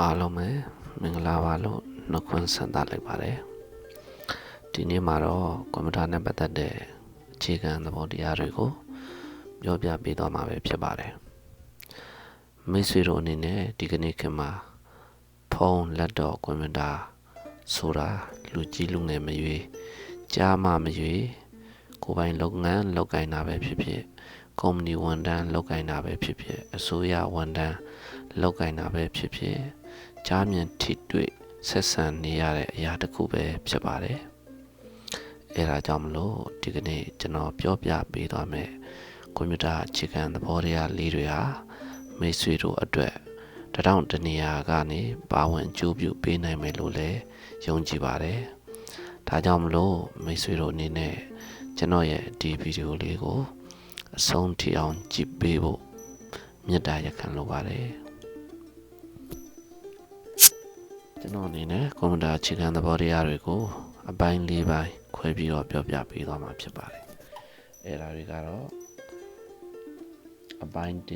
အားလုံးပဲမင်္ဂလာပါလို့နှုတ်ခွန်းဆက်သလိုက်ပါတယ်ဒီနေ့မှာတော့ကွန်ပျူတာနဲ့ပတ်သက်တဲ့အခြေခံသဘောတရားတွေကိုပြောပြပေးသွားမှာပဲဖြစ်ပါတယ်မိတ်ဆွေတို့အနေနဲ့ဒီကနေ့ခေတ်မှာဖုန်းလက်တော့ကွန်ပျူတာဆိုတာလူကြီးလူငယ်မရွေးကြားမမရွေးကိုယ်ပိုင်လုပ်ငန်းလုပ်ကိုင်တာပဲဖြစ်ဖြစ်ကုမ္ပဏီဝန်ထမ်းလုပ်ကိုင်တာပဲဖြစ်ဖြစ်အစိုးရဝန်ထမ်းလုပ်ကိုင်တာပဲဖြစ်ဖြစ် ကြားမြင်ထိတွေ့ဆက်ဆံနေရတဲ့အရာတစ်ခုပဲဖြစ်ပါတယ်အဲဒါကြောင့်မလို့ဒီကနေ့ကျွန်တော်ပြောပြပေးသွားမယ်ကွန်ပျူတာအခြေခံသဘောတရားလေးတွေဟာမိတ်ဆွေတို့အတွက်တထောင်တနေရာကနေပါဝင်အကျိုးပြုပေးနိုင်မယ်လို့လည်းယုံကြည်ပါတယ်ဒါကြောင့်မလို့မိတ်ဆွေတို့အနေနဲ့ကျွန်တော်ရဲ့ဒီဗီဒီယိုလေးကိုအဆုံးထိအောင်ကြည့်ပေးဖို့မေတ္တာရက်ခံလိုပါတယ် ကျွန်တော်အနေနဲ့ကွန်ပျူတာအခြေခံသဘောတရားတွေကိုအပိုင်း၄ပိုင်းခွဲပြီးတော့ပြောပြပေးသွားမှာဖြစ်ပါတယ်အဲ့ဒါတွေကတော့အပိုင်း၁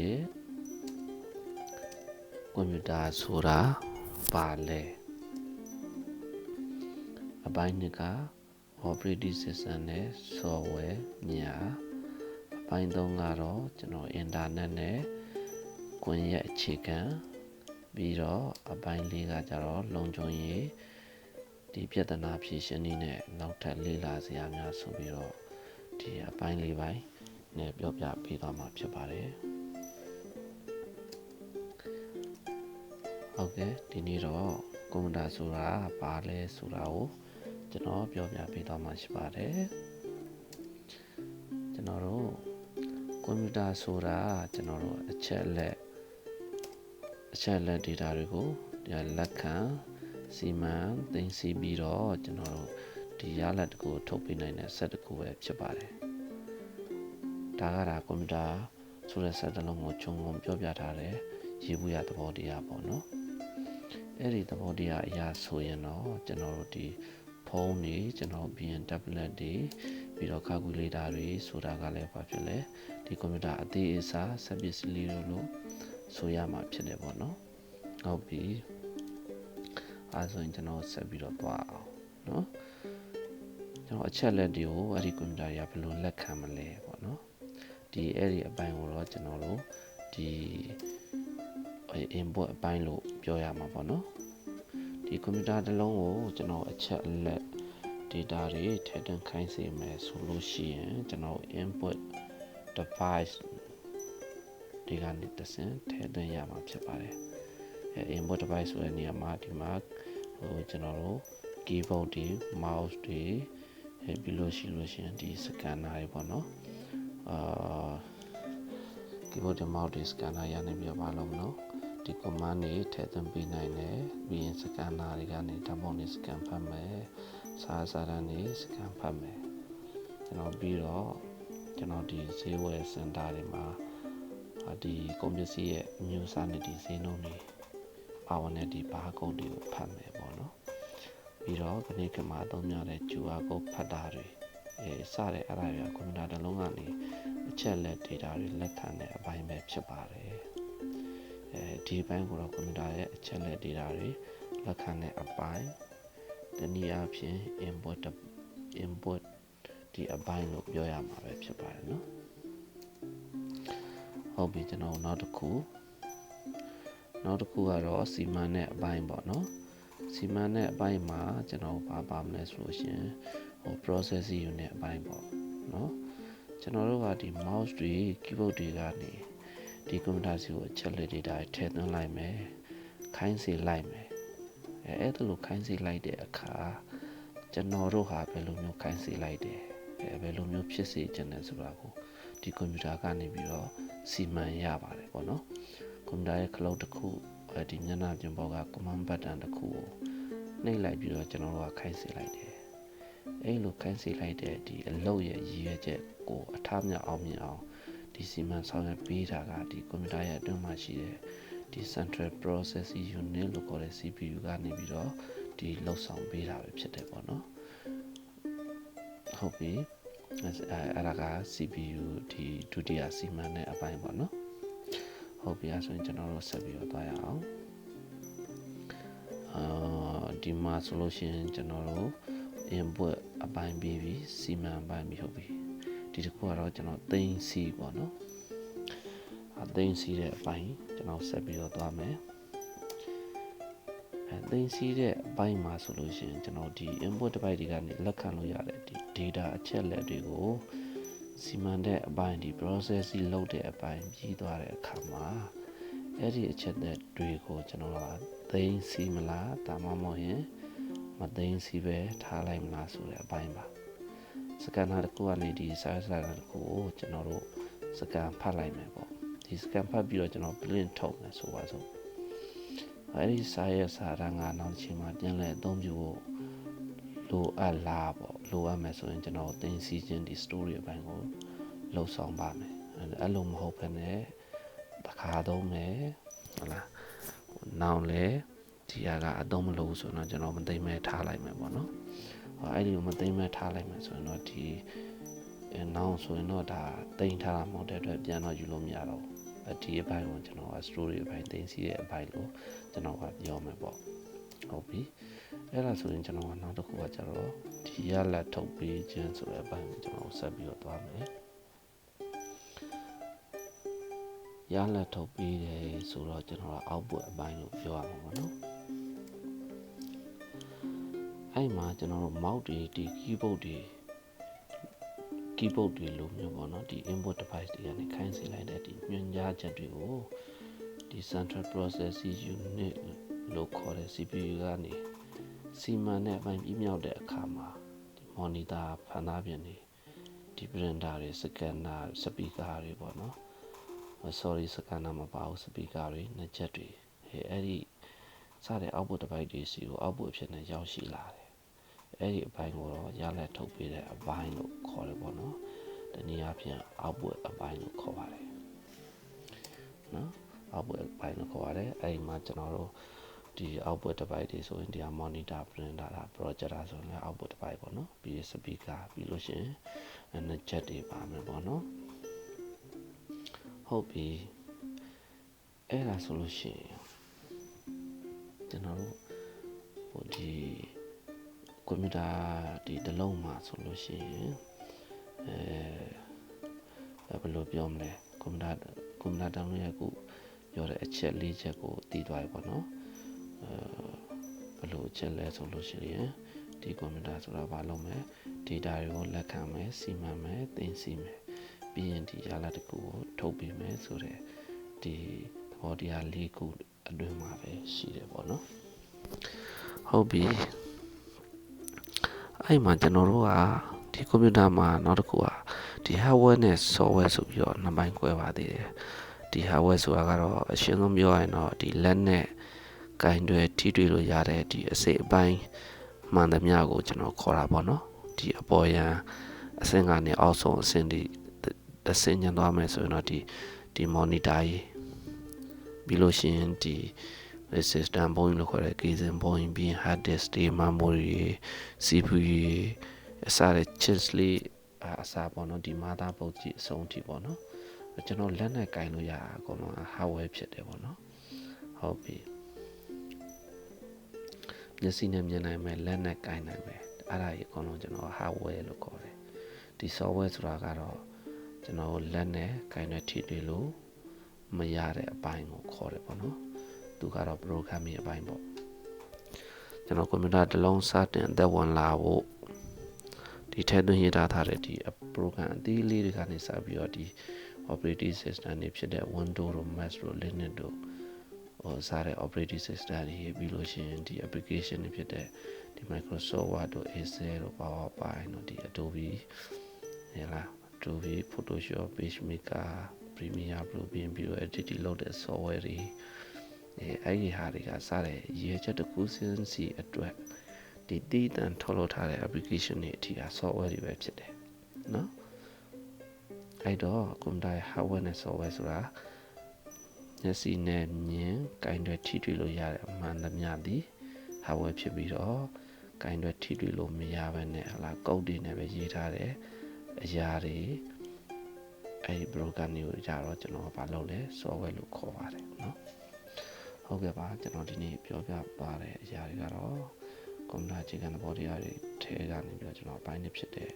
ကွန်ပျူတာဆိုတာပါလဲအပိုင်း၂က operating system နဲ့ software ညာအပိုင်း၃ကတော့ကျွန်တော် internet နဲ့ကွန်ရက်အခြေခံ ပြီးတော့အပိုင်း၄ကကြတော့လုံခြုံရေးဒီပြဿနာဖြေရှင်းနည်းနဲ့နောက်ထပ်လေ့လာစရာများဆိုပြီးတော့ဒီအပိုင်း၄ပိုင်းနဲ့ပြောပြပေးသွားမှာဖြစ်ပါတယ်ဟုတ်ကဲ့ဒီနေ့တော့ကွန်ပျူတာဆိုတာဘာလဲဆိုတာကိုကျွန်တော်ပြောပြပေးသွားမှာရှိပါတယ်ကျွန်တော်တို့ကွန်ပျူတာဆိုတာကျွန်တော်တို့အချက်လက် အချက်လက် data တွေကိုဒီလက်ခံစီမံသိမ်းဆည်းပြီးတော့ကျွန်တော်တို့ဒီရလဒ်တကူထုတ်ပေးနိုင်တဲ့ set တကူပဲဖြစ်ပါတယ်ဒါကဒါကွန်ပျူတာဆိုတဲ့ set တစ်လုံးကိုခြုံငုံပြောပြထားတဲ့ရေးဘူးရသဘောတရားပေါ့နော်အဲ့ဒီသဘောတရားအရာဆိုရင်တော့ကျွန်တော်တို့ဒီဖုန်းတွေကျွန်တော်ပြီးရင် tablet တွေပြီးတော့ calculator တွေဆိုတာကလည်းဘာဖြစ်လဲဒီကွန်ပျူတာအသေးအစားစက်ပစ္စည်းလေးတို့လို့ ဆိုရမှာဖြစ်တယ်ပေါ့နော်ဟုတ်ပြီအဲဆိုရင်ကျွန်တော်ဆက်ပြီးတော့သွားအောင်နော်ကျွန်တော်အချက်လက်တွေကိုအဲ့ဒီကွန်ပျူတာတွေကဘယ်လိုလက်ခံမလဲပေါ့နော်ဒီအဲ့ဒီအပိုင်းကိုတော့ကျွန်တော်တို့ဒီ input အပိုင်းလို့ပြောရမှာပေါ့နော်ဒီကွန်ပျူတာတစ်လုံးကိုကျွန်တော်အချက်လက် data တွေထည့်သွင်းခိုင်းစေမယ်ဆိုလို့ရှိရင်ကျွန်တော် input device ဒီကနေတဆင့်ထည့်သွင်းရမှာဖြစ်ပါတယ်အဲ input device ဆိုတဲ့နေရာမှာဒီမှာဟိုကျွန်တော်တို့ keyboard တွေ mouse တွေအဲပြီးလို့ရှိလို့ရှိရင်ဒီ scanner တွေပေါ့နော်အာ keyboard တွေ mouse တွေ scanner ရနေပြီးတော့မလုပ်နော်ဒီ command တွေထည့်သွင်းပေးနိုင်တယ်ပြီးရင် scanner တွေကနေဓာတ်ပုံတွေ scan ဖတ်မယ်စာစာတန်းတွေ scan ဖတ်မယ်ကျွန်တော်ပြီးတော့ကျွန်တော်ဒီဈေးဝယ်စင်တာတွေမှာ ဒီကုန်ပစ္စည်းရဲ့အမျိုးအစားနဲ့ဒီဈေးနှုန်းတွေပါဝင်တဲ့ဒီဘာကုတ်တွေကိုဖတ်မယ်ပေါ့နော်ပြီးတော့ခဏခင်မှာအသုံးများတဲ့ကျူအာကုတ်ဖတ်တာတွေအဲစတဲ့အဲ့ဒါတွေကကွန်ပျူတာတစ်လုံးကနေအချက်လက် data တွေလက်ခံတဲ့အပိုင်းပဲဖြစ်ပါတယ်အဲဒီဘက်ကတော့ကွန်ပျူတာရဲ့အချက်လက် data တွေလက်ခံတဲ့အပိုင်းတနည်းအားဖြင့် input input ဒီအပိုင်းလို့ပြောရမှာပဲဖြစ်ပါတယ်နော် ဟုတ်ပြီကျွန်တော်နောက်တစ်ခုနောက်တစ်ခုကတော့စီမံတဲ့အပိုင်းပေါ့နော်စီမံတဲ့အပိုင်းမှာကျွန်တော်ဘာပါမလဲဆိုလို့ရှင်ဟို processing unit အပိုင်းပေါ့နော်ကျွန်တော်တို့ကဒီ mouse တွေ keyboard တွေကနေဒီကွန်ပျူတာစီကိုအချက်လက် data ထည့်သွင်းလိုက်မယ်ခိုင်းစေလိုက်မယ်အဲအဲ့ဒါလိုခိုင်းစေလိုက်တဲ့အခါကျွန်တော်တို့ဟာဘယ်လိုမျိုးခိုင်းစေလိုက်တယ်အဲဘယ်လိုမျိုးဖြစ်စေချင်တယ်ဆိုတာကိုဒီကွန်ပျူတာကနေပြီးတော့ စီမံရပါတယ်ပေါ့နော်ကွန်ပျူတာရဲ့ခလုတ်တစ်ခုအဲဒီမျက်နှာပြင်ပေါ်က command button တစ်ခုကိုနှိပ်လိုက်ပြီးတော့ကျွန်တော်တို့ကခိုင်းစေလိုက်တယ်အဲ့လိုခိုင်းစေလိုက်တဲ့ဒီအလုပ်ရဲ့ရည်ရွယ်ချက်ကိုအထားမြအောင်မြင်အောင်ဒီစီမံဆောင်ရွက်ပေးတာကဒီကွန်ပျူတာရဲ့အတွင်းမှာရှိတဲ့ဒီ central processing unit လို့ခေါ်တဲ့ CPU ကနေပြီးတော့ဒီလှုပ်ဆောင်ပေးတာပဲဖြစ်တယ်ပေါ့နော်ဟုတ်ပြီ အဲအဲ့ဒါက CPU ဒီဒုတိယစီမံတဲ့အပိုင်းပေါ့နော်ဟုတ်ပြီအဲဆိုရင်ကျွန်တော်တို့ဆက်ပြီးတော့သွားရအောင်ဒီမှာဆိုလို့ရှိရင်ကျွန်တော်တို့ input အပိုင်းပြီးပြီစီမံအပိုင်းပြီးဟုတ်ပြီဒီတစ်ခုကတော့ကျွန်တော်သိမ်းစီပေါ့နော်အသိမ်းစီတဲ့အပိုင်းကျွန်တော်ဆက်ပြီးတော့သွားမယ်အဲသိမ်းစီးတဲ့အပိုင်းမှာဆိုလို့ရှိရင်ကျွန်တော်ဒီ input device တွေကနေလက်ခံလို့ရတဲ့ဒီ data အချက်လက်တွေကိုစီမံတဲ့အပိုင်းဒီ processing လုပ်တဲ့အပိုင်းပြီးသွားတဲ့အခါမှာအဲ့ဒီအချက်လက်တွေကိုကျွန်တော်ကသိမ်းစီးမလားဒါမှမဟုတ်ရင်မသိမ်းစီးပဲထားလိုက်မလားဆိုတဲ့အပိုင်းပါစကန်နာတစ်ခုကနေဒီ size တစ်ခုကိုကျွန်တော်တို့စကန်ဖတ်လိုက်မယ်ပေါ့ဒီစကန်ဖတ်ပြီးတော့ကျွန်တော် print ထုတ်မယ်ဆိုပါစို့အဲ့ဒီစာရဲ့စာရန်ကနောက်တစ်ချိန်မှာပြန်လဲအသုံးပြုဖို့ လိုအပ်လားပေါ့လိုအပ်မယ်ဆိုရင်ကျွန်တော်သိသိချင်းဒီ story အပိုင်းကိုလှုပ်ဆောင်ပါမယ်အဲ့လိုမဟုတ်ဘဲနဲ့တခါသုံးမယ်ဟုတ်လားနောက်လဲဒီဟာကအသုံးမလို့ဆိုတော့ကျွန်တော်မသိမဲထားလိုက်မယ်ပေါ့နော်ဟောအဲ့ဒီကိုမသိမဲထားလိုက်မယ်ဆိုရင်တော့ဒီနောက်ဆိုရင်တော့ဒါတိန်ထားတာမဟုတ်တဲ့အတွက်ပြန်တော့ယူလို့မရတော့ဘူးဒီအပိုင်းကိုကျွန်တော်က story အပိုင်းသိသိရဲ့အပိုင်းလို့ကျွန်တော်ကပြောမယ်ပေါ့ဟုတ်ပြီ အဲ့ဒါဆိုရင်ကျွန်တော်ကနောက်တစ်ခုကကျတော့ဒီရလက်ထုတ်ပေးခြင်းဆိုတဲ့အပိုင်းကိုကျွန်တော်ဆက်ပြီးတော့သွားမယ်ရလက်ထုတ်ပေးတယ်ဆိုတော့ကျွန်တော်ကအောက်ပွအပိုင်းလို့ပြောရမှာပေါ့နော်အဲ့မှာကျွန်တော်တို့ mouse တွေဒီ keyboard တွေ keyboard တွေလိုမျိုးပေါ့နော်ဒီ input device တွေကနေခိုင်းစေလိုက်တဲ့ဒီညွှန်ကြားချက်တွေကိုဒီ central processing unit လို့ခေါ်တဲ့ CPU ကနေ စီမံတဲ့အပိုင်းပြမြောက်တဲ့အခါမှာဒီ monitor ဖန်သားပြင်တွေဒီ printer တွေ scanner speaker တွေပေါ့နော် sorry scanner မပါဘူး speaker တွေနှစ်ချက်တွေအဲ့ဒီစတဲ့ output device တွေစီကို output အဖြစ်နဲ့ရောက်ရှိလာတယ်အဲ့ဒီအပိုင်းကိုတော့ရလက်ထုတ်ပေးတဲ့အပိုင်းလို့ခေါ်တယ်ပေါ့နော်တနည်းအားဖြင့် output အပိုင်းလို့ခေါ်ပါတယ်နော် output အပိုင်းလို့ခေါ်ပါတယ်အဲ့ဒီမှာကျွန်တော်တို့ ဒီ output device တွေဆိုရင်ဒီ monitor printer ဒါ projector ဆိုရင် output device ပေါ့နော်ပြီး speaker ပြီးလို့ရှိရင်နှစ်ချက်တွေပါမယ်ပေါ့နော်ဟုတ်ပြီအဲ့ဒါဆိုလို့ရှိရင်ကျွန်တော်တို့ဟိုဒီကွန်ပျူတာဒီတစ်လုံးမှာဆိုလို့ရှိရင်အဲဘယ်လိုပြောမလဲကွန်ပျူတာကွန်ပျူတာတောင်းရဲ့ကိုပြောတဲ့အချက်လေးချက်ကိုတည်သွားပြီပေါ့နော်အဲ ဘယ်လိုအချက်လဲဆိုလို့ရှိရင်ဒီကွန်ပျူတာဆိုတာဘာလုပ်မလဲ data တွေကိုလက်ခံမယ်စီမံမယ်သိသိမယ်ပြီးရင်ဒီရလာတကူကိုထုတ်ပေးမယ်ဆိုတဲ့ဒီသဘောတရားလေးခုအတွင်းမှာပဲရှိတယ်ပေါ့နော်ဟုတ်ပြီအဲ့မှာကျွန်တော်တို့ကဒီကွန်ပျူတာမှာနောက်တစ်ခုကဒီ hardware နဲ့ software ဆိုပြီးတော့နှစ်ပိုင်း꿰ပါသေးတယ်ဒီ hardware ဆိုတာကတော့အရှင်းဆုံးပြောရရင်တော့ဒီလက်နဲ့ ကင်တွေထိတွေ့လို့ရတဲ့ဒီအစိတ်အပိုင်းမှန်သမျှကိုကျွန်တော်ခေါ်တာပေါ့နော်ဒီအပေါ်ယံအဆင့်ကနေအောက်ဆုံးအဆင့်ဒီအဆင့်ညံသွားမယ်ဆိုရင်တော့ဒီဒီ monitor ကြီးပြီးလို့ရှိရင်ဒီ system ဘုံလို့ခေါ်တဲ့ casing ဘုံပြီး hard disk တွေ memory CPU အစားတဲ့ chips လေးအစားပေါ့နော်ဒီ motherboard ကြီးအဆုံးထိပေါ့နော်ကျွန်တော်လက်နဲ့ကင်လို့ရတာအကုန်လုံး hardware ဖြစ်တယ်ပေါ့နော်ဟုတ်ပြီ မျက်စိနဲ့မြင်နိုင်မယ်လက်နဲ့ကင်နိုင်မယ်အဲ့ဒါကြီးအကုန်လုံးကျွန်တော် hardware လို့ခေါ်တယ်ဒီ software ဆိုတာကတော့ကျွန်တော်လက်နဲ့ကင်တဲ့ထိတွေ့လို့မရတဲ့အပိုင်းကိုခေါ်တယ်ပေါ့နော်သူကတော့ programming အပိုင်းပေါ့ကျွန်တော်ကွန်ပျူတာတစ်လုံးစတင်အသက်ဝင်လာဖို့ဒီထဲသွင်းရထားတဲ့ဒီ program အသေးလေးတွေကနေစပြီးတော့ဒီ operating system တွေဖြစ်တဲ့ Windows တို့ Mac တို့ Linux တို့ ဟိုစားတဲ့ operating system တွေပြီးလို့ရှိရင်ဒီ application တွေဖြစ်တဲ့ဒီ Microsoft Word တို့ Excel တို့ PowerPoint တို့ဒီ Adobe ဟဲ့လား Adobe Photoshop PageMaker Premiere Pro ပြီးပြီးတော့ edit လုပ်တဲ့ software တွေအဲအဲ့ဒီဟာတွေကစားတဲ့ရေချက်တစ်ခုစဉ်စီအတွက်ဒီတည်တံထုတ်လုပ်ထားတဲ့ application တွေအထိအ software တွေပဲဖြစ်တယ်နော်အဲ့တော့ကွန်ပျူတာ hardware နဲ့ software ဆိုတာ မျက်စိနဲ့မြင်ကင်တွေထိတွေ့လို့ရတဲ့အမှန်သမျှသည် hardware ဖြစ်ပြီးတော့ကင်တွေထိတွေ့လို့မရဘဲနဲ့ဟလာကုတ်တွေနဲ့ပဲရေးထားတဲ့အရာတွေအဲ့ဒီ program တွေကိုကြတော့ကျွန်တော်ဘာလုပ်လဲ software လို့ခေါ်ပါတယ်เนาะဟုတ်ကဲ့ပါကျွန်တော်ဒီနေ့ပြောပြပါတဲ့အရာတွေကတော့ ကွန်ပျူတာအခြေခံသဘောတရားတွေထဲကနေပြီးတော့ကျွန်တော်အပိုင်းတစ်ဖြစ်တဲ့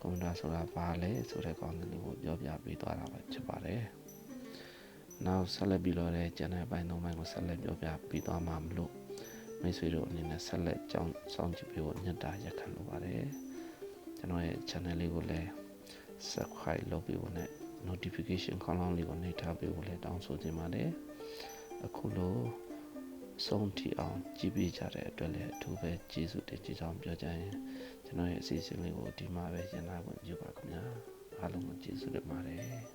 ကွန်ပျူတာဆိုတာဘာလဲဆိုတဲ့ကောင်းတဲ့ကိုပြောပြပေးသွားတာပဲဖြစ်ပါတယ်။ နောက်ဆက်လက်ပြီးတော့လည်းကျန်တဲ့အပိုင်းသုံးပိုင်းကိုဆက်လက်ပြောပြပေးသွားမှာမလို့မိတ်ဆွေတို့အနေနဲ့ဆက်လက်ကြောင်းစောင့်ကြည့်ပေးဖို့ညွှန်တာရက်ခံလိုပါတယ်။ကျွန်တော်ရဲ့ channel လေးကိုလည်း subscribe လုပ်ပေးဖို့နဲ့ notification ခေါင်းလောင်းလေးကိုနှိပ်ထားပေးဖို့လည်းတောင်းဆိုချင်ပါတယ်။အခုလိုဆုံးထီအောင်ကြည့်ပေးကြတဲ့အတွက်လည်းအထူးပဲကျေးဇူးတင်ကြကြောင်းပြောကြရင်ကျွန်တော်ရဲ့အစီအစဉ်လေးကိုဒီမှာပဲရှင်းလာခွင့်ပြုပါခင်ဗျာအားလုံးကိုကျေးဇူးတင်ပါတယ်